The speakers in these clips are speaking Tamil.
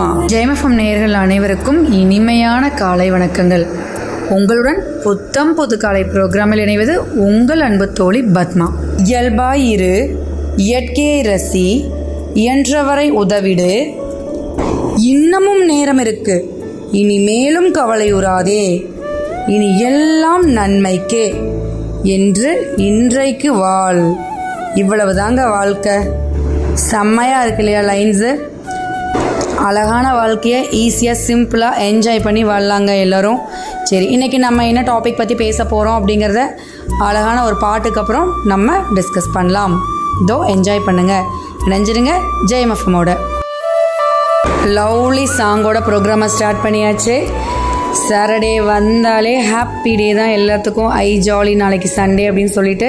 ஜெயமஃபம் நேயர்கள் அனைவருக்கும் இனிமையான காலை வணக்கங்கள். உங்களுடன் புத்தம் புது காலை புரோகிராமில் இணைவது உங்கள் அன்பு தோழி பத்மா. இயல்பாய் இரு இயற்கையை ரசி இயன்றவரை உதவிடு. இன்னமும் நேரம் இருக்கு. இனி மேலும் கவலையுறாதே இனி எல்லாம் நன்மைக்கே என்று இன்றைக்கு வாழ். இவ்வளவுதாங்க வாழ்க்கை. செம்மையாக இருக்கு இல்லையா லைன்ஸு? அழகான வாழ்க்கையை ஈஸியாக சிம்பிளாக என்ஜாய் பண்ணி வாழலாங்க எல்லோரும். சரி இன்றைக்கி நம்ம என்ன டாபிக் பற்றி பேச போகிறோம் அப்படிங்கிறத அழகான ஒரு பாட்டுக்கு அப்புறம் நம்ம டிஸ்கஸ் பண்ணலாம். இதோ என்ஜாய் பண்ணுங்கள் நினைஞ்சிருங்க ஜெயமஃபமோட லவ்லி சாங்கோட ப்ரோக்ராமை ஸ்டார்ட் பண்ணியாச்சு. சாட்டர்டே வந்தாலே ஹாப்பி டே தான் எல்லாத்துக்கும். ஐ ஜாலி நாளைக்கு சண்டே அப்படின்னு சொல்லிட்டு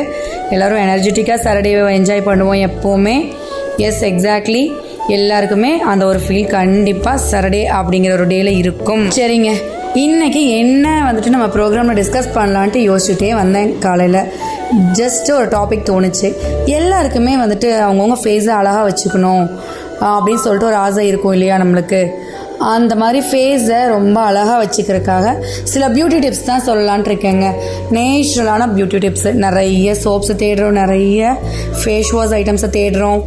எல்லோரும் எனர்ஜெட்டிக்காக சாட்டர்டேவை என்ஜாய் பண்ணுவோம் எப்போவுமே. எஸ் எக்ஸாக்ட்லி எல்லாருக்குமே அந்த ஒரு ஃபீல் கண்டிப்பாக சரடே அப்படிங்கிற ஒரு டேல இருக்கும். சரிங்க. இன்னைக்கு என்ன வந்துட்டு நம்ம ப்ரோக்ராமில் டிஸ்கஸ் பண்ணலான்ட்டு யோசிச்சுட்டே வந்தேன் காலையில். ஜஸ்ட் ஒரு டாபிக் தோணுச்சு. எல்லாருக்குமே வந்துட்டு அவங்கவுங்க ஃபேஸை அழகாக வச்சுக்கணும் அப்படின்னு சொல்லிட்டு ஒரு ஆசை இருக்கும் இல்லையா நம்மளுக்கு? அந்த மாதிரி ஃபேஸை ரொம்ப அழகாக வச்சுக்கிறதுக்காக சில பியூட்டி டிப்ஸ் தான் சொல்லலான் இருக்கேங்க. நேச்சுரலான பியூட்டி டிப்ஸ் நிறைய சோப்ஸை தேடுறோம் நிறைய ஃபேஸ் வாஷ் ஐட்டம்ஸை தேடுறோம்.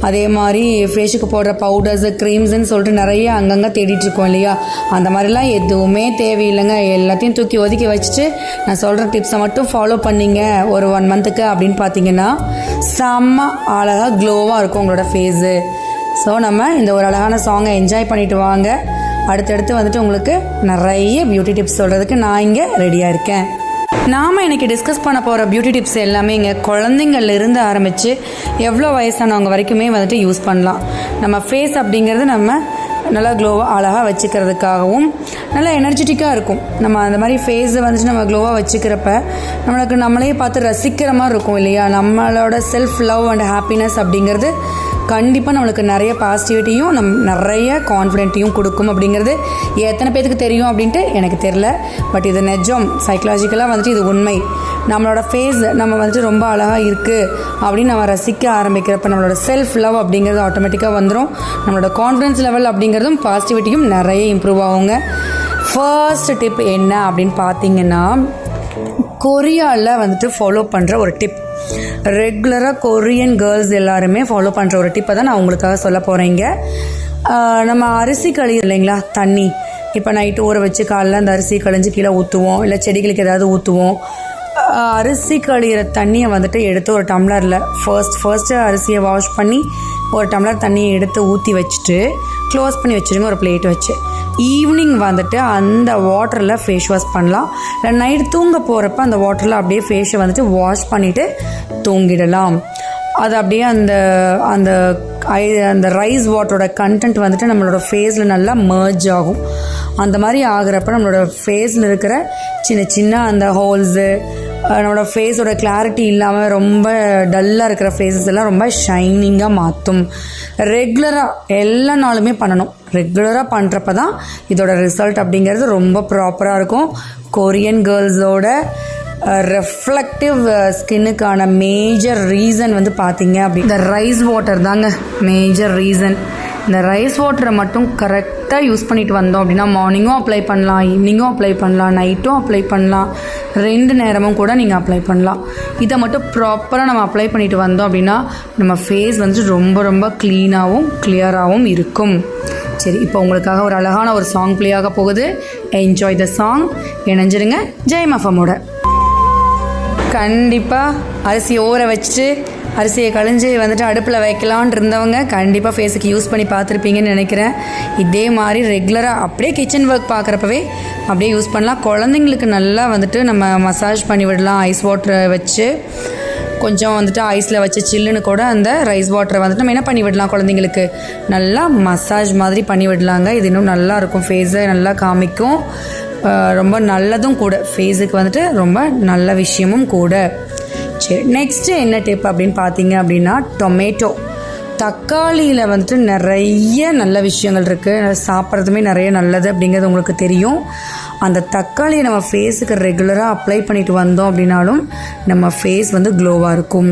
அதே மாதிரி ஃபேஸுக்கு போடுற பவுடர்ஸு க்ரீம்ஸுன்னு சொல்லிட்டு நிறைய அங்கங்கே தேடிட்டுருக்கோம் இல்லையா? அந்த மாதிரிலாம் எதுவுமே தேவையில்லைங்க. எல்லாத்தையும் தூக்கி ஒதுக்கி வச்சுட்டு நான் சொல்கிற டிப்ஸை மட்டும் ஃபாலோ பண்ணிங்க. ஒரு ஒன் மந்த்துக்கு அப்படின்னு பார்த்தீங்கன்னா செம்ம அழகாக க்ளோவாக இருக்கும் உங்களோட ஃபேஸு ஸோ நம்ம இந்த ஒரு அழகான சாங்கை என்ஜாய் பண்ணிட்டு வாங்க. அடுத்தடுத்து வந்துட்டு உங்களுக்கு நிறைய பியூட்டி டிப்ஸ் சொல்கிறதுக்கு நான் இங்கே ரெடியாக இருக்கேன். நாம் இன்றைக்கி டிஸ்கஸ் பண்ண போகிற பியூட்டி டிப்ஸ் எல்லாமே இங்கே குழந்தைங்கள்ல இருந்து ஆரம்பித்து எவ்வளோ வயசானவங்க வரைக்குமே வந்துட்டு யூஸ் பண்ணலாம். நம்ம ஃபேஸ் அப்படிங்கிறது நம்ம நல்லா க்ளோவாக அழகாக வச்சுக்கிறதுக்காகவும் நல்லா எனர்ஜெட்டிக்காக இருக்கும். நம்ம அந்த மாதிரி ஃபேஸை வந்துட்டு நம்ம க்ளோவாக வச்சுக்கிறப்ப நம்மளுக்கு நம்மளே பார்த்து ரசிக்கிற மாதிரி இருக்கும் இல்லையா? நம்மளோட செல்ஃப் லவ் அண்ட் ஹாப்பினஸ் அப்படிங்கிறது கண்டிப்பாக நம்மளுக்கு நிறைய பாசிட்டிவிட்டியும் நம் நிறைய கான்ஃபிடென்ட்டையும் கொடுக்கும் அப்படிங்கிறது எத்தனை பேத்துக்கு தெரியும் அப்படின்ட்டு எனக்கு தெரில பட் இது நெஜம். சைக்கலாஜிக்கலாக வந்துட்டு இது உண்மை. நம்மளோட ஃபேஸ் நம்ம வந்துட்டு ரொம்ப அழகாக இருக்குது அப்படின்னு நம்ம ரசிக்க ஆரம்பிக்கிறப்ப நம்மளோட செல்ஃப் லவ் அப்படிங்கிறது ஆட்டோமேட்டிக்காக வந்துடும் நம்மளோட கான்ஃபிடன்ஸ் லெவல் அப்படிங்கிறதும் பாசிட்டிவிட்டியும் நிறைய இம்ப்ரூவ் ஆகுங்க. ஃபர்ஸ்ட் டிப் என்ன அப்படின்னு பார்த்தீங்கன்னா கொரியாவில் வந்துட்டு ஃபாலோ பண்ணுற ஒரு டிப் ரெகுலராக கொரியன் கேர்ள்ஸ் எல்லாருமே ஃபாலோ பண்ணுற ஒரு டிப்பை தான் நான் உங்களுக்காக சொல்ல போகிறேங்க நம்ம அரிசி களி இல்லைங்களா? தண்ணி. இப்போ நைட்டு ஊற வச்சு காலைல அந்த அரிசி கழிஞ்சு கீழே ஊற்றுவோம் இல்லை செடிகளுக்கு ஏதாவது ஊற்றுவோம் அரிசி கழியிற தண்ணியை வந்துட்டு எடுத்து ஒரு டம்ளரில் ஃபர்ஸ்ட் ஃபர்ஸ்ட்டு அரிசியை வாஷ் பண்ணி ஒரு டம்ளர் தண்ணியை எடுத்து ஊற்றி வச்சுட்டு க்ளோஸ் பண்ணி வச்சுருங்க ஒரு பிளேட் வச்சு. ஈவினிங் வந்துட்டு அந்த வாட்டரில் ஃபேஸ் வாஷ் பண்ணலாம். இல்லை நைட் தூங்க போகிறப்ப அந்த வாட்டரில் அப்படியே ஃபேஸை வந்துட்டு வாஷ் பண்ணிவிட்டு தூங்கிடலாம். அது அப்படியே அந்த அந்த ஐ அந்த ரைஸ் வாட்டரோட கண்டென்ட் வந்துட்டு நம்மளோட ஃபேஸில் நல்லா மர்ஜ் ஆகும். அந்த மாதிரி ஆகிறப்ப நம்மளோட ஃபேஸில் இருக்கிற சின்ன சின்ன அந்த ஹோல்ஸு நம்மளோட ஃபேஸோட கிளாரிட்டி இல்லாமல் ரொம்ப டல்லாக இருக்கிற ஃபேஸஸ் எல்லாம் ரொம்ப ஷைனிங்காக மாற்றும் ரெகுலராக எல்லா நாளுமே பண்ணணும். ரெகுலராக பண்ணுறப்ப தான் இதோட ரிசல்ட் அப்படிங்கிறது ரொம்ப ப்ராப்பராக இருக்கும். கொரியன் கேர்ள்ஸோட ரெஃப்ளெக்டிவ் ஸ்கின்னுக்கான மேஜர் ரீசன் வந்து பார்த்தீங்க அப்படி இந்த ரைஸ் வாட்டர் தாங்க மேஜர் ரீசன் இந்த ரைஸ் வாட்டரை மட்டும் கரெக்டாக யூஸ் பண்ணிட்டு வந்தோம் அப்படின்னா மார்னிங்கும் அப்ளை பண்ணலாம் ஈவினிங்கும் அப்ளை பண்ணலாம் நைட்டும் அப்ளை பண்ணலாம். ரெண்டு நேரமும் கூட நீங்கள் அப்ளை பண்ணலாம். இதை மட்டும் ப்ராப்பராக நம்ம அப்ளை பண்ணிட்டு வந்தோம் அப்படின்னா நம்ம ஃபேஸ் வந்து ரொம்ப ரொம்ப க்ளீனாகவும் கிளியராகவும் இருக்கும். சரி இப்போ உங்களுக்காக ஒரு அழகான ஒரு சாங் ப்ளே ஆக போகுது. என்ஜாய் த சாங் இணைஞ்சிருங்க. ஜெயமஃபமோட கண்டிப்பாக அரிசியை ஊற வச்சுட்டு அரிசியை கழிஞ்சு வந்துட்டு அடுப்பில் வைக்கலான் இருந்தவங்க கண்டிப்பாக ஃபேஸுக்கு யூஸ் பண்ணி பார்த்துருப்பீங்கன்னு நினைக்கிறேன். இதே மாதிரி ரெகுலராக அப்படியே கிச்சன் ஒர்க் பார்க்குறப்பவே அப்படியே யூஸ் பண்ணலாம். குழந்தைங்களுக்கு நல்லா வந்துட்டு நம்ம மசாஜ் பண்ணி விடலாம். ஐஸ் வாட்டரை வச்சு கொஞ்சம் வந்துட்டு ஐஸில் வச்சு சில்லுன்னு கூட அந்த ரைஸ் வாட்டரை வந்துட்டு நம்ம என்ன பண்ணி விடலாம் குழந்தைங்களுக்கு? நல்லா மசாஜ் மாதிரி பண்ணி விடலாங்க. இது இன்னும் நல்லாயிருக்கும் ஃபேஸை நல்லா காமிக்கும். ரொம்ப நல்லதும் கூட. ஃபேஸுக்கு வந்துட்டு ரொம்ப நல்ல விஷயமும் கூட. சரி நெக்ஸ்ட்டு என்ன டிப் அப்படின்னு பார்த்தீங்க அப்படின்னா டொமேட்டோ தக்காளியில் வந்துட்டு நிறைய நல்ல விஷயங்கள் இருக்குது சாப்பிட்றதுமே நிறைய நல்லது அப்படிங்கிறது உங்களுக்கு தெரியும். அந்த தக்காளியை நம்ம ஃபேஸுக்கு ரெகுலராக அப்ளை பண்ணிட்டு வந்தோம் அப்படின்னாலும் நம்ம ஃபேஸ் வந்து க்ளோவாக இருக்கும்.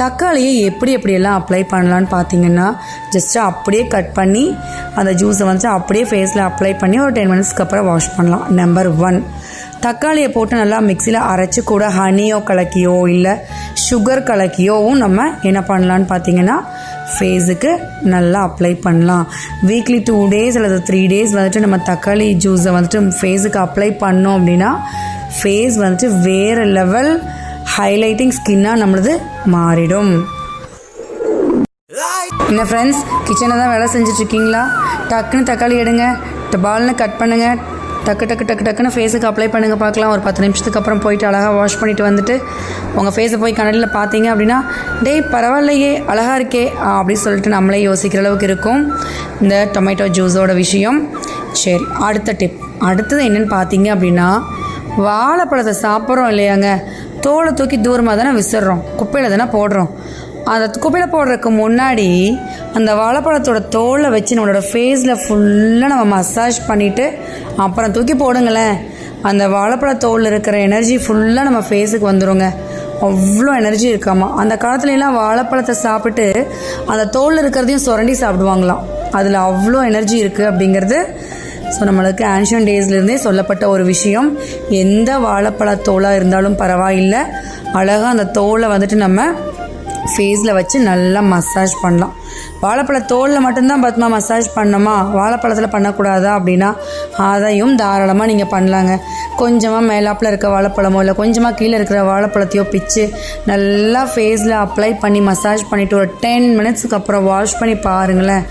தக்காளியை எப்படி எப்படியெல்லாம் அப்ளை பண்ணலான்னு பார்த்தீங்கன்னா ஜஸ்ட்டு அப்படியே கட் பண்ணி அந்த ஜூஸை வந்துட்டு அப்படியே ஃபேஸில் அப்ளை பண்ணி ஒரு டென் மினிட்ஸ்க்கு அப்புறம் வாஷ் பண்ணலாம். நம்பர் ஒன் தக்காளியை போட்டு நல்லா மிக்சியில் அரைச்சி கூட ஹனியோ கலக்கியோ இல்லை சுகர் கலக்கியோவும் நம்ம என்ன பண்ணலான்னு பார்த்தீங்கன்னா ஃபேஸுக்கு நல்லா அப்ளை பண்ணலாம். வீக்லி டூ டேஸ் அல்லது த்ரீ டேஸ் வந்துட்டு நம்ம தக்காளி ஜூஸை வந்துட்டு ஃபேஸுக்கு அப்ளை பண்ணோம் அப்படின்னா ஃபேஸ் வந்துட்டு வேறு லெவல் ஹைலைட்டிங் ஸ்கின்னாக நம்மளது மாறிடும். என்ன ஃப்ரெண்ட்ஸ் கிச்சனில் தான் வேலை செஞ்சிட்ருக்கீங்களா டக்குன்னு தக்காளி எடுங்க. பால்னு கட் பண்ணுங்கள் டக்கு டக்கு டக்கு டக்குன்னு ஃபேஸுக்கு அப்ளை பண்ணுங்கள் பார்க்கலாம். ஒரு பத்து நிமிஷத்துக்கு அப்புறம் போயிட்டு அழகாக வாஷ் பண்ணிவிட்டு வந்துட்டு உங்கள் ஃபேஸை போய் கண்ணடியில் பார்த்தீங்க அப்படின்னா டேய் பரவாயில்லையே அழகாக இருக்கே அப்படின்னு சொல்லிட்டு நம்மளே யோசிக்கிற அளவுக்கு இருக்கும். இந்த டொமேட்டோ ஜூஸோட விஷயம். சரி அடுத்த டிப் அடுத்தது என்னென்னு பார்த்தீங்க அப்படின்னா வாழைப்பழத்தை சாப்பிட்றோம் இல்லையாங்க? தோலை தூக்கி தூரமாக தானே விசிடுறோம் குப்பையில் தானே போடுறோம். அந்த குப்பையில் போடுறதுக்கு முன்னாடி அந்த வாழைப்பழத்தோட தோலை வச்சு நம்மளோட ஃபேஸில் ஃபுல்லாக நம்ம மசாஜ் பண்ணிவிட்டு அப்புறம் தூக்கி போடுங்களேன். அந்த வாழைப்பழ தோலில் இருக்கிற எனர்ஜி ஃபுல்லாக நம்ம ஃபேஸுக்கு வந்துடுங்க அவ்வளோ எனர்ஜி இருக்காமா. அந்த காலத்துலலாம் வாழைப்பழத்தை சாப்பிட்டு அந்த தோலில் இருக்கிறதையும் சுரண்டி சாப்பிடுவாங்களாம். அதில் அவ்வளோ எனர்ஜி இருக்குது அப்படிங்கிறது ஸோ நம்மளுக்கு ஆன்ஷியன் டேஸ்லேருந்தே சொல்லப்பட்ட ஒரு விஷயம். எந்த வாழைப்பழ தோலாக இருந்தாலும் பரவாயில்லை. அழகாக அந்த தோலை வந்துட்டு நம்ம ஃபேஸில் வச்சு நல்லா மசாஜ் பண்ணலாம். வாழைப்பழ தோலில் மட்டும்தான் பத்மா மசாஜ் பண்ணோமா? வாழைப்பழத்தில் பண்ணக்கூடாதா அப்படின்னா அதையும் தாராளமாக நீங்கள் பண்ணலாங்க. கொஞ்சமாக மேலாப்பில் இருக்க வாழைப்பழமோ இல்லை கொஞ்சமாக கீழே இருக்கிற வாழைப்பழத்தையோ பிச்சு நல்லா ஃபேஸில் அப்ளை பண்ணி மசாஜ் பண்ணிவிட்டு ஒரு டென் மினிட்ஸுக்கு அப்புறம் வாஷ் பண்ணி பாருங்களேன்.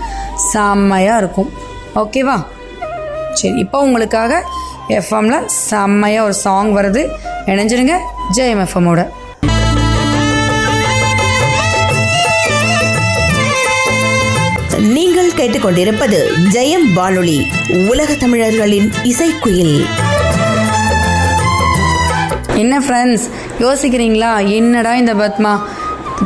செம்மையாக இருக்கும். ஓகேவா சரி இப்போ உங்களுக்காக எஃப்எம்மில் செம்மையாக ஒரு சாங் வருது. இணைஞ்சிருங்க. ஜெயம் எஃப்எம்மோட கேட்டுக்கொண்டிருப்பது ஜெயம் வானொலி உலக தமிழர்களின் இசைக்குயில். என்ன ஃப்ரெண்ட்ஸ் யோசிக்கிறீங்களா? என்னடா இந்த பத்மா?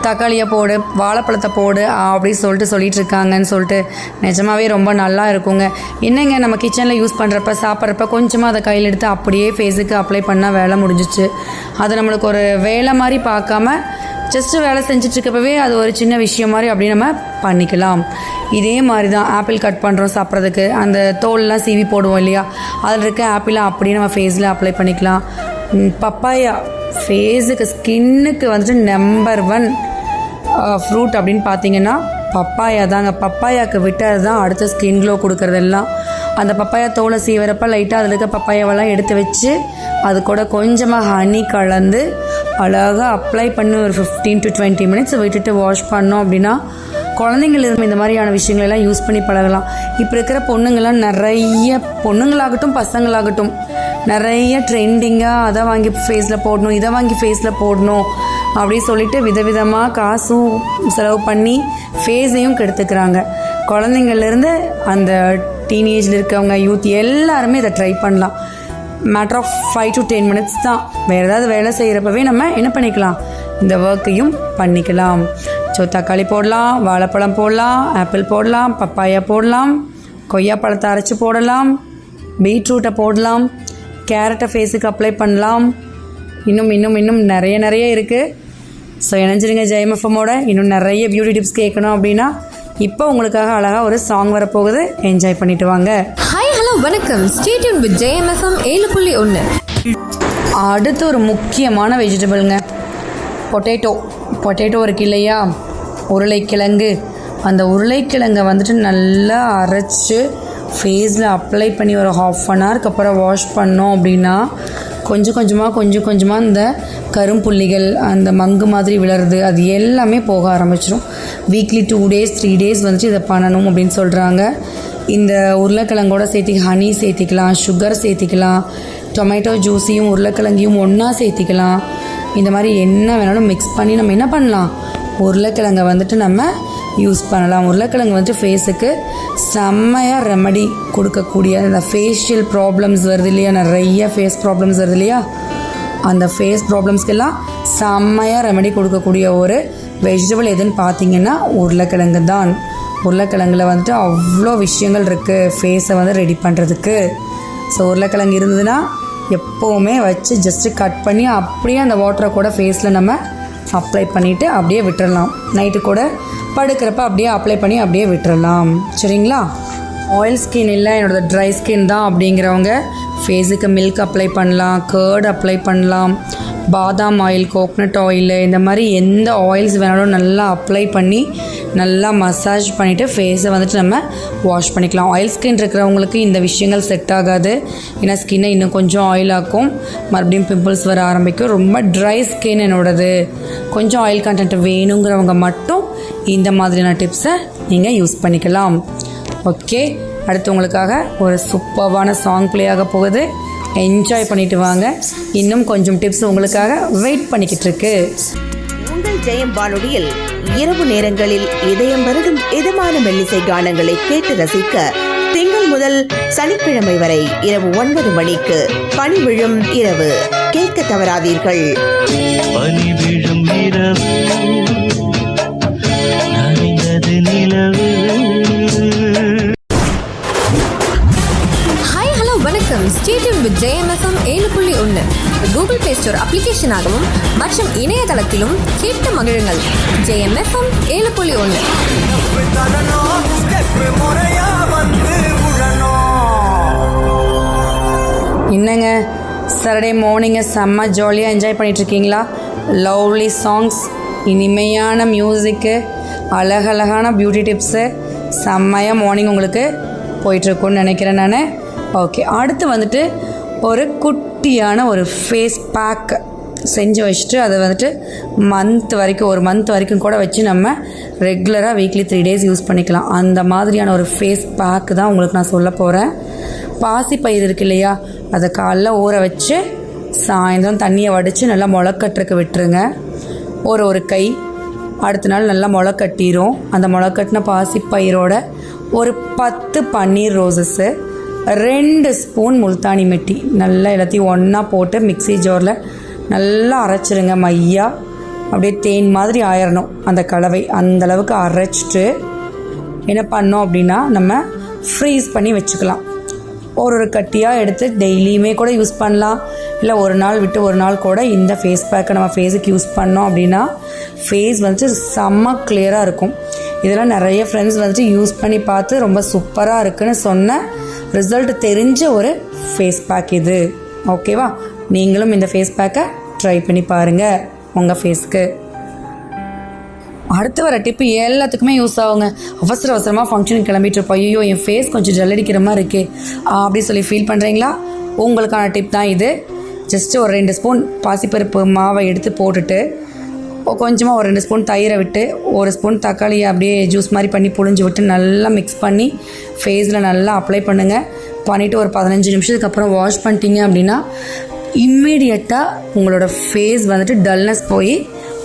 தக்காளியை போடு வாழைப்பழத்தை போடு அப்படின்னு சொல்லிட்டு சொல்லிட்டு இருக்காங்கன்னு சொல்லிட்டு நிஜமாவே ரொம்ப நல்லா இருக்குங்க. என்னங்க நம்ம கிச்சனில் யூஸ் பண்ணுறப்ப சாப்பிட்றப்ப கொஞ்சமாக அதை கையில் எடுத்து அப்படியே ஃபேஸுக்கு அப்ளை பண்ணால் வேலை முடிஞ்சிச்சு. அது நம்மளுக்கு ஒரு வேலை மாதிரி பார்க்காம ஜஸ்ட்டு வேலை செஞ்சுட்டு அது ஒரு சின்ன விஷயம் மாதிரி அப்படி நம்ம பண்ணிக்கலாம். இதே மாதிரி தான் ஆப்பிள் கட் பண்ணுறோம் சாப்பிட்றதுக்கு. அந்த தோல்லாம் சீவி போடுவோம் இல்லையா? அதில் இருக்க ஆப்பிளை அப்படியே நம்ம ஃபேஸில் அப்ளை பண்ணிக்கலாம். பப்பாயா. ஃபேஸுக்கு ஸ்கின்னுக்கு வந்துட்டு நம்பர் ஒன் ஃப்ரூட் அப்படின்னு பார்த்தீங்கன்னா பப்பாயா தாங்க. பப்பாயாவுக்கு விட்டது தான் அடுத்த ஸ்கின் க்ளோ கொடுக்குறதெல்லாம். அந்த பப்பாயா தோலை சீவரப்ப லைட்டாக அதில் இருக்க பப்பாயாவெல்லாம் எடுத்து வச்சு அது கூட கொஞ்சமாக ஹனி கலந்து அழகாக அப்ளை பண்ணி ஒரு ஃபிஃப்டீன் டு டுவெண்ட்டி மினிட்ஸ் விட்டுட்டு வாஷ் பண்ணோம் அப்படின்னா குழந்தைங்களுக்கு இந்த மாதிரியான விஷயங்களெல்லாம் யூஸ் பண்ணி பழகலாம். இப்போ இருக்கிற பொண்ணுங்கள்லாம் நிறைய பொண்ணுங்களாகட்டும் பசங்களாகட்டும் நிறைய ட்ரெண்டிங்காக அதை வாங்கி ஃபேஸில் போடணும் இதை வாங்கி ஃபேஸில் போடணும் அப்படின்னு சொல்லிட்டு விதவிதமாக காசும் செலவு பண்ணி ஃபேஸையும் கெடுத்துக்கிறாங்க. குழந்தைங்கள்லேருந்து அந்த டீனேஜில் இருக்கவங்க யூத் எல்லாருமே இதை ட்ரை பண்ணலாம். Matter of five to ten minutes தான். வேறு ஏதாவது வேலை செய்கிறப்பவே நம்ம என்ன பண்ணிக்கலாம்? இந்த ஒர்க்கையும் பண்ணிக்கலாம். ஸோ தக்காளி போடலாம் வாழைப்பழம் போடலாம் ஆப்பிள் போடலாம் பப்பாயா போடலாம் கொய்யா பழத்தை அரைச்சி போடலாம் பீட்ரூட்டை போடலாம் கேரட்டை ஃபேஸுக்கு அப்ளை பண்ணலாம். இன்னும் இன்னும் இன்னும் நிறைய நிறைய இருக்குது ஸோ இணைஞ்சிருங்க ஜெயமஃபமோட இன்னும் நிறைய பியூட்டி டிப்ஸ் கேட்கணும் அப்படின்னா இப்போ உங்களுக்காக அழகாக ஒரு சாங் வரப்போகுது. என்ஜாய் பண்ணிட்டு வாங்க. வணக்கம். ஸ்டேடியம் வித் ஜேஎம்எஃப்எம் ஏழு புள்ளி ஒன்று அடுத்து ஒரு முக்கியமான வெஜிடபிள்ங்க பொட்டேட்டோ பொட்டேட்டோ இருக்கு இல்லையா உருளைக்கிழங்கு. அந்த உருளைக்கிழங்கை வந்துட்டு நல்லா அரைச்சி ஃபேஸில் அப்ளை பண்ணி ஒரு ஹாஃப் அன் ஹவருக்கு அப்புறம் வாஷ் பண்ணோம் அப்படின்னா கொஞ்சம் கொஞ்சமாக கொஞ்சம் கொஞ்சமாக இந்த கரும்புள்ளிகள் அந்த மங்கு மாதிரி விளருது அது எல்லாமே போக ஆரம்பிச்சிடும் weekly two days three days வந்துட்டு இதை பண்ணணும் அப்படின்னு சொல்கிறாங்க இந்த உருளைக்கிழங்கோட சேர்த்து ஹனி சேர்த்திக்கலாம் சுகர் சேர்த்திக்கலாம் டொமேட்டோ ஜூஸையும் உருளைக்கிழங்கையும் ஒன்றா சேர்த்திக்கலாம். இந்த மாதிரி என்ன வேணாலும் மிக்ஸ் பண்ணி நம்ம என்ன பண்ணலாம்? உருளைக்கிழங்கை வந்துட்டு நம்ம யூஸ் பண்ணலாம். உருளைக்கிழங்கு வந்துட்டு ஃபேஸுக்கு செம்மையாக ரெமடி கொடுக்கக்கூடிய அந்த ஃபேஷியல் ப்ராப்ளம்ஸ் வருது இல்லையா? நிறைய ஃபேஸ் ப்ராப்ளம்ஸ் வருது இல்லையா? அந்த ஃபேஸ் ப்ராப்ளம்ஸ்க்கெல்லாம் செம்மையாக ரெமடி கொடுக்கக்கூடிய ஒரு வெஜிடபிள் எதுன்னு பார்த்தீங்கன்னா உருளைக்கிழங்கு தான். உருளைக்கிழங்குல வந்துட்டு அவ்வளோ விஷயங்கள் இருக்குது ஃபேஸை வந்து ரெடி பண்ணுறதுக்கு ஸோ உருளைக்கிழங்கு இருந்ததுன்னா எப்போவுமே வச்சு ஜஸ்ட்டு கட் பண்ணி அப்படியே அந்த வாட்டரை கூட ஃபேஸில் நம்ம அப்ளை பண்ணிவிட்டு அப்படியே விட்டுறலாம். நைட்டு கூட படுக்கிறப்ப அப்படியே அப்ளை பண்ணி அப்படியே விட்டுறலாம். சரிங்களா? ஆயில் ஸ்கின் இல்லை என்னோட ட்ரை ஸ்கின் தான் அப்படிங்கிறவங்க ஃபேஸுக்கு மில்க் அப்ளை பண்ணலாம் கேர்டு அப்ளை பண்ணலாம் பாதாம் ஆயில் கோக்னட் ஆயில் இந்த மாதிரி எந்த ஆயில்ஸ் வேணாலும் நல்லா அப்ளை பண்ணி நல்லா மசாஜ் பண்ணிவிட்டு ஃபேஸை வந்துட்டு நம்ம வாஷ் பண்ணிக்கலாம். ஆயில் ஸ்கின் இருக்கிறவங்களுக்கு இந்த விஷயங்கள் செட் ஆகாது. ஏன்னா ஸ்கின்னை இன்னும் கொஞ்சம் ஆயில் ஆக்கும். மறுபடியும் பிம்பிள்ஸ் வர ஆரம்பிக்கும். ரொம்ப ட்ரை ஸ்கின் என்னோடது. கொஞ்சம் ஆயில் கண்டென்ட் வேணுங்கிறவங்க மட்டும் இந்த மாதிரியான டிப்ஸை நீங்கள் யூஸ் பண்ணிக்கலாம். ஓகே அடுத்து உங்களுக்காக ஒரு சூப்பர்வான சாங் ப்ளே ஆக போகுது. என்ஜாய் பண்ணிட்டு வாங்க. இன்னும் கொஞ்சம் டிப்ஸ் உங்களுக்காக வெயிட் பண்ணிக்கிட்டு இருக்கு. ஜெயம் வானொலியில் இரவு நேரங்களில் இதயம் வருதும் இதமான மெல்லிசை கானங்களை கேட்டு ரசிக்க திங்கள் முதல் சனிக்கிழமை வரை இரவு ஒன்பது மணிக்கு பணி விழும் இரவு. கேட்க தவறாதீர்கள். பணி விழும் இரவு. கூகுள் பிளே ஸ்டோர் அப்ளிகேஷனாகவும் மற்றும் இணையதளத்திலும் கேட்டு மகிழுங்கள். ஜெயம்எஃப்எம் ஏழு புள்ளி ஒன்று. என்னங்க? சாட்டர்டே மார்னிங்கை செம்ம ஜாலியாக என்ஜாய் பண்ணிகிட்ருக்கீங்களா லவ்லி சாங்ஸ் இனிமையான மியூசிக்கு அழகழகான பியூட்டி டிப்ஸு செம்மையாக மார்னிங் உங்களுக்கு போயிட்டுருக்குன்னு நினைக்கிறேன் நான். ஓகே அடுத்து வந்துட்டு ஒரு குட் குட்டியான ஒரு ஃபேஸ் பேக் செஞ்சு வச்சுட்டு அதை வந்துட்டு மந்த் வரைக்கும் ஒரு மந்த் வரைக்கும் கூட வச்சு நம்ம ரெகுலராக வீக்லி த்ரீ டேஸ் யூஸ் பண்ணிக்கலாம். அந்த மாதிரியான ஒரு ஃபேஸ் பேக் தான் உங்களுக்கு நான் சொல்ல போகிறேன் பாசிப்பயிறு இருக்கு இல்லையா? அதை காலைல ஊற வச்சு சாயந்தரம் தண்ணியை வடித்து நல்லா முளைக்கட்டுறக்கு விட்டுருங்க. ஒரு ஒரு கை. அடுத்த நாள் நல்லா முளை கட்டிடும் அந்த முளை கட்டின பாசிப்பயிரோட ஒரு பத்து பன்னீர் ரோசஸ்ஸு ரெண்டு ஸ்பூன் முல்தானி மெட்டி. நல்லா எல்லாத்தையும் ஒன்றா போட்டு மிக்ஸி ஜாரில் நல்லா அரைச்சிருங்க மையா. அப்படியே தேன் மாதிரி ஆயிரணும் அந்த கலவை. அந்தளவுக்கு அரைச்சிட்டு என்ன பண்ணோம் அப்படின்னா நம்ம ஃப்ரீஸ் பண்ணி வச்சுக்கலாம். ஒரு ஒரு கட்டியாக எடுத்து டெய்லியுமே கூட யூஸ் பண்ணலாம். இல்லை ஒரு நாள் விட்டு ஒரு நாள் கூட இந்த ஃபேஸ் பேக்கை நம்ம ஃபேஸுக்கு யூஸ் பண்ணோம் அப்படின்னா ஃபேஸ் வந்துட்டு செம்ம கிளியராக இருக்கும். இதெல்லாம் நிறைய ஃப்ரெண்ட்ஸ் வந்துட்டு யூஸ் பண்ணி பார்த்து ரொம்ப சூப்பராக இருக்குன்னு சொன்ன ரிசல்ட் தெரிஞ்ச ஒரு ஃபேஸ் பேக் இது. ஓகேவா நீங்களும் இந்த ஃபேஸ் பேக்கை ட்ரை பண்ணி பாருங்கள் உங்கள் ஃபேஸ்க்கு அடுத்து வர டிப்பு எல்லாத்துக்குமே யூஸ் ஆகுங்க. அவசர அவசரமாக ஃபங்க்ஷனுக்கு கிளம்பிட்டு இருப்போம். ஐயோ என் ஃபேஸ் கொஞ்சம் ஜல்லடிக்கிற மாதிரி இருக்கே. ஆ, அப்படி சொல்லி ஃபீல் பண்ணுறீங்களா உங்களுக்கான டிப் தான் இது. ஜஸ்ட்டு ஒரு ரெண்டு ஸ்பூன் பாசிப்பருப்பு மாவை எடுத்து போட்டுட்டு கொஞ்சமாக ஒரு ரெண்டு ஸ்பூன் தயிரை விட்டு ஒரு ஸ்பூன் தக்காளியை அப்படியே ஜூஸ் மாதிரி பண்ணி புழிஞ்சு விட்டு நல்லா மிக்ஸ் பண்ணி ஃபேஸில் நல்லா அப்ளை பண்ணுங்கள் பண்ணிவிட்டு ஒரு பதினஞ்சு நிமிஷத்துக்கு அப்புறம் வாஷ் பண்ணிட்டீங்க அப்படின்னா இம்மீடியட்டாக உங்களோட ஃபேஸ் வந்துட்டு டல்னஸ் போய்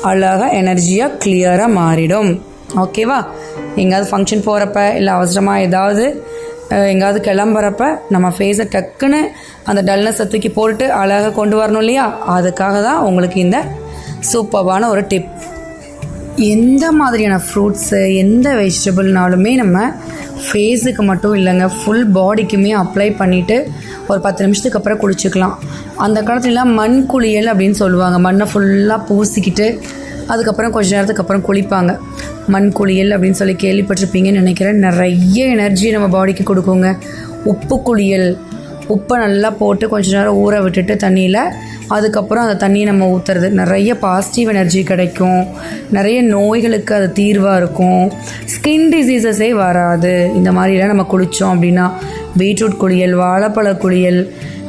அழகாக எனர்ஜியாக கிளியராக மாறிடும். ஓகேவா எங்கேயாவது ஃபங்க்ஷன் போகிறப்ப இல்லை அவசரமாக ஏதாவது எங்காவது எங்கேயாவது கிளம்புறப்ப நம்ம ஃபேஸை டக்குன்னு அந்த டல்னஸை தூக்கி போட்டுட்டு அழகாக கொண்டு வரணும் இல்லையா? அதுக்காக தான் உங்களுக்கு இந்த சூப்பர்வான ஒரு டிப் எந்த மாதிரியான ஃப்ரூட்ஸு எந்த வெஜிடபிள்னாலுமே நம்ம ஃபேஸுக்கு மட்டும் இல்லைங்க ஃபுல் பாடிக்குமே அப்ளை பண்ணிவிட்டு ஒரு பத்து நிமிஷத்துக்கு அப்புறம் குளிச்சுக்கலாம். அந்த காலத்துலலாம் மண் குளியல் அப்படின்னு சொல்லுவாங்க. மண்ணை ஃபுல்லாக பூசிக்கிட்டு அதுக்கப்புறம் கொஞ்ச நேரத்துக்கு அப்புறம் குளிப்பாங்க. மண் குளியல் அப்படின்னு சொல்லி கேள்விப்பட்டிருப்பீங்கன்னு நினைக்கிறேன். நிறைய எனர்ஜி நம்ம பாடிக்கு கொடுக்குங்க. உப்பு குளியல் உப்பை நல்லா போட்டு கொஞ்ச நேரம் ஊற விட்டுட்டு தண்ணியில் அதுக்கப்புறம் அந்த தண்ணியை நம்ம ஊற்றுறது நிறைய பாசிட்டிவ் எனர்ஜி கிடைக்கும். நிறைய நோய்களுக்கு அது தீர்வாக இருக்கும். ஸ்கின் டிசீசஸே வராது. இந்த மாதிரிலாம் நம்ம குளித்தோம் அப்படின்னா பீட்ரூட் குளியல் வாழைப்பழ குளியல்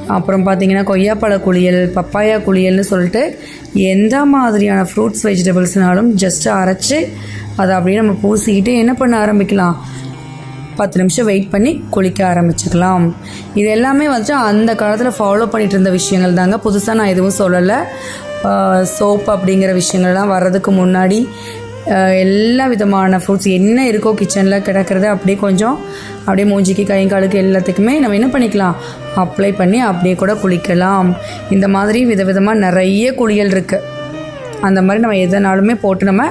அப்புறம் பார்த்திங்கன்னா கொய்யாப்பழ குளியல் பப்பாயா குளியல்னு சொல்லிட்டு எந்த மாதிரியான ஃப்ரூட்ஸ் வெஜிடபிள்ஸ்னாலும் ஜஸ்ட்டு அரைச்சி அதை அப்படியே நம்ம பூசிக்கிட்டு என்ன பண்ண ஆரம்பிக்கலாம்? பத்து நிமிஷம் வெயிட் பண்ணி குளிக்க ஆரம்பிச்சுக்கலாம். இது எல்லாமே வந்துட்டு அந்த காலத்தில் ஃபாலோ பண்ணிகிட்டு இருந்த விஷயங்கள் தாங்க. புதுசாக நான் எதுவும் சொல்லலை. சோப் அப்படிங்கிற விஷயங்கள்லாம் வர்றதுக்கு முன்னாடி எல்லா விதமான ஃப்ரூட்ஸ் என்ன இருக்கோ கிச்சனில் கிடக்கிறத அப்படியே கொஞ்சம் அப்படியே மூஞ்சிக்கு கைங்காலுக்கு எல்லாத்துக்குமே நம்ம என்ன பண்ணிக்கலாம்? அப்ளை பண்ணி அப்படியே கூட குளிக்கலாம். இந்த மாதிரி விதவிதமாக நிறைய குளியல் இருக்குது அந்த மாதிரி நம்ம எதனாலுமே போட்டு நம்ம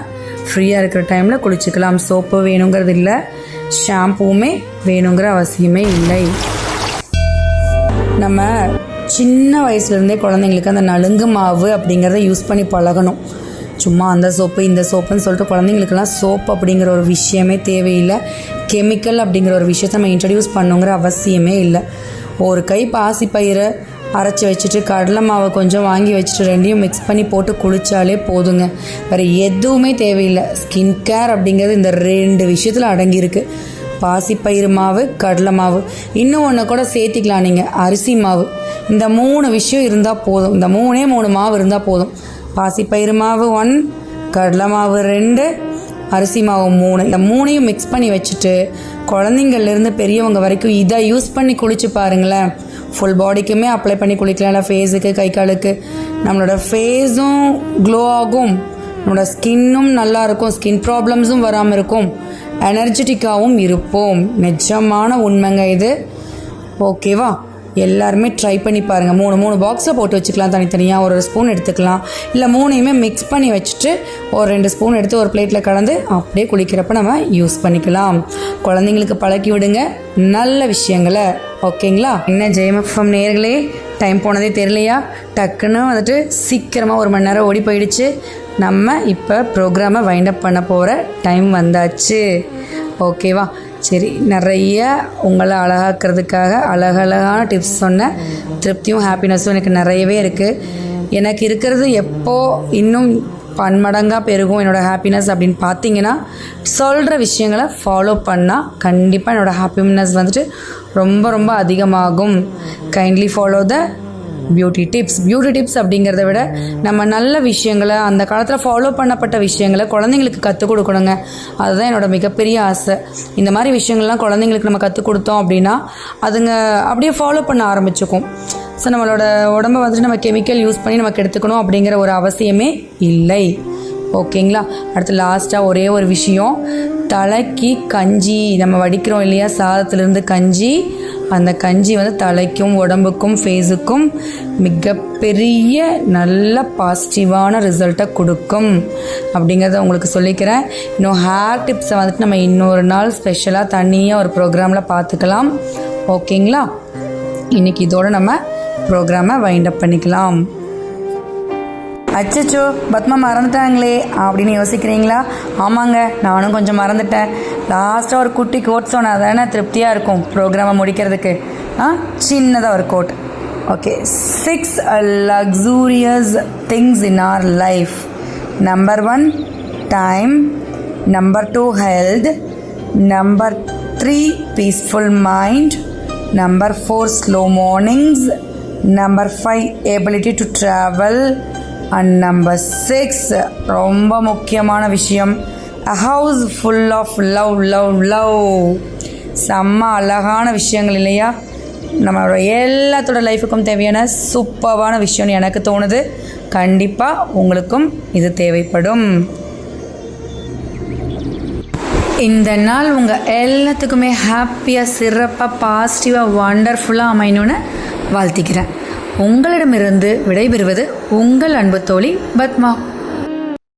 ஃப்ரீயாக இருக்கிற டைமில் குளிச்சுக்கலாம். சோப்பு வேணுங்கிறது இல்லை. ஷாம்புவுமே வேணுங்கிற அவசியமே இல்லை. நம்ம சின்ன வயசுலேருந்தே குழந்தைங்களுக்கு அந்த நலுங்கு மாவு அப்படிங்கிறத யூஸ் பண்ணி பழகணும். சும்மா அந்த சோப்பு இந்த சோப்புன்னு சொல்லிட்டு குழந்தைங்களுக்கெல்லாம் சோப் அப்படிங்கிற ஒரு விஷயமே தேவையில்லை. கெமிக்கல் அப்படிங்கிற ஒரு விஷயத்த நம்ம இன்ட்ரடியூஸ் பண்ணுங்கிற அவசியமே இல்லை. ஒரு கை பாசிப்பயிரை அரைச்சி வச்சுட்டு கடலை மாவை கொஞ்சம் வாங்கி வச்சுட்டு ரெண்டையும் மிக்ஸ் பண்ணி போட்டு குளித்தாலே போதுங்க. வேறு எதுவுமே தேவையில்லை. ஸ்கின் கேர் அப்படிங்கிறது இந்த ரெண்டு விஷயத்தில் அடங்கியிருக்கு. பாசிப்பயிறு மாவு கடலை மாவு. இன்னும் ஒன்று கூட சேர்த்திக்கலாம் நீங்கள் அரிசி மாவு. இந்த மூணு விஷயம் இருந்தால் போதும். இந்த மூணே மூணு மாவு இருந்தால் போதும். பாசிப்பயிறு மாவு ஒன் கடலை மாவு ரெண்டு அரிசி மாவு மூணு. இந்த மூணையும் மிக்ஸ் பண்ணி வச்சுட்டு குழந்தைங்கள்லேருந்து பெரியவங்க வரைக்கும் இதை யூஸ் பண்ணி குளிச்சு பாருங்களேன். ஃபுல் பாடிக்குமே அப்ளை பண்ணி குளிக்கலாம் இல்லை ஃபேஸுக்கு கை காலுக்கு நம்மளோட ஃபேஸும் க்ளோ ஆகும். நம்மளோட ஸ்கின்னும் நல்லா இருக்கும். ஸ்கின் ப்ராப்ளம்ஸும் வராமல் இருக்கும். எனர்ஜெட்டிக்காகவும் இருப்போம். நிஜமான உண்மைங்க இது. ஓகேவா எல்லாருமே ட்ரை பண்ணி பாருங்கள் மூணு மூணு பாக்ஸில் போட்டு வச்சுக்கலாம் தனித்தனியாக ஒரு ஒரு ஸ்பூன் எடுத்துக்கலாம். இல்லை மூணையுமே மிக்ஸ் பண்ணி வச்சுட்டு ஒரு ரெண்டு ஸ்பூன் எடுத்து ஒரு பிளேட்டில் கலந்து அப்படியே குளிக்கிறப்ப நம்ம யூஸ் பண்ணிக்கலாம். குழந்தைங்களுக்கு பழக்கி விடுங்க. நல்ல விஷயங்களை. ஓகேங்களா? என்ன ஜெயமஃபம் நேர்களே டைம் போனதே தெரியலையா? டக்குன்னு வந்துட்டு சீக்கிரமாக ஒரு மணி நேரம் ஓடி போயிடுச்சு. நம்ம இப்போ ப்ரோக்ராமை வைண்ட் அப் பண்ண போகிற டைம் வந்தாச்சு. ஓகேவா? சரி நிறைய உங்களை அழகாக்கிறதுக்காக அழகழகான டிப்ஸ் சொன்ன திருப்தியும் ஹாப்பினஸும் எனக்கு நிறையவே இருக்குது எனக்கு இருக்கிறது எப்போ இன்னும் பன்மடங்காக பெருகும் என்னோடய ஹாப்பினஸ் அப்படின்னு பார்த்தீங்கன்னா சொல்கிற விஷயங்களை ஃபாலோ பண்ணால் கண்டிப்பாக என்னோடய ஹாப்பினஸ் வந்துட்டு ரொம்ப ரொம்ப அதிகமாகும். Kindly follow the beauty tips beauty tips அப்படிங்கிறத விட நம்ம நல்ல விஷயங்களை அந்த காலத்தில் ஃபாலோ பண்ணப்பட்ட விஷயங்களை குழந்தைங்களுக்கு கற்றுக் கொடுக்கணுங்க. அதுதான் என்னோட மிகப்பெரிய ஆசை. இந்த மாதிரி விஷயங்கள்லாம் குழந்தைங்களுக்கு நம்ம கற்றுக் கொடுத்தோம் அப்படின்னா அதுங்க அப்படியே ஃபாலோ பண்ண ஆரம்பிச்சுக்கும். ஸோ நம்மளோட உடம்ப வந்துட்டு நம்ம கெமிக்கல் யூஸ் பண்ணி நமக்கு எடுத்துக்கணும் அப்படிங்கிற ஒரு அவசியமே இல்லை. ஓகேங்களா? அடுத்து லாஸ்ட்டாக ஒரே ஒரு விஷயம். தலைக்கு கஞ்சி. நம்ம வடிக்கிறோம் இல்லையா? சாதத்துலேருந்து கஞ்சி அந்த கஞ்சி வந்து தலைக்கும் உடம்புக்கும் ஃபேஸுக்கும் மிகப்பெரிய நல்ல பாசிட்டிவான ரிசல்ட்டை கொடுக்கும். அப்படிங்கிறத உங்களுக்கு சொல்லிக்கிறேன். இன்னும் ஹேர் டிப்ஸை வந்துட்டு நம்ம இன்னொரு நாள் ஸ்பெஷலாக தனியாக ஒரு ப்ரோக்ராமில் பார்த்துக்கலாம். ஓகேங்களா இன்றைக்கி இதோட நம்ம ப்ரோக்ராமை வைண்ட் அப் பண்ணிக்கலாம். அச்சச்சோ பத்மா மறந்துட்டாங்களே அப்படின்னு யோசிக்கிறீங்களா? ஆமாங்க நானும் கொஞ்சம் மறந்துட்டேன். லாஸ்ட்டாக ஒரு குட்டி கோட் சொன்னால் தானே திருப்தியாக இருக்கும் ப்ரோக்ராமை முடிக்கிறதுக்கு. ஆ சின்னதாக ஒரு quote okay six luxurious things in our life number one time number two health number three peaceful mind number four slow mornings number five ability to travel and number six ரொம்ப முக்கியமான விஷயம். A house full of love love love செம்ம அழகான விஷயங்கள் இல்லையா? நம்மளோட எல்லாத்தோட லைஃபுக்கும் தேவையான சூப்பரான விஷயம்னு எனக்கு தோணுது. கண்டிப்பாக உங்களுக்கும் இது தேவைப்படும். இந்த நாள் உங்கள் எல்லாத்துக்குமே ஹாப்பியாக சிறப்பாக பாசிட்டிவாக வண்டர்ஃபுல்லாக அமையணும்னு வாழ்த்திக்கிறேன். உங்களிடமிருந்து விடைபெறுவது உங்கள் அன்பு தோழி பத்மா.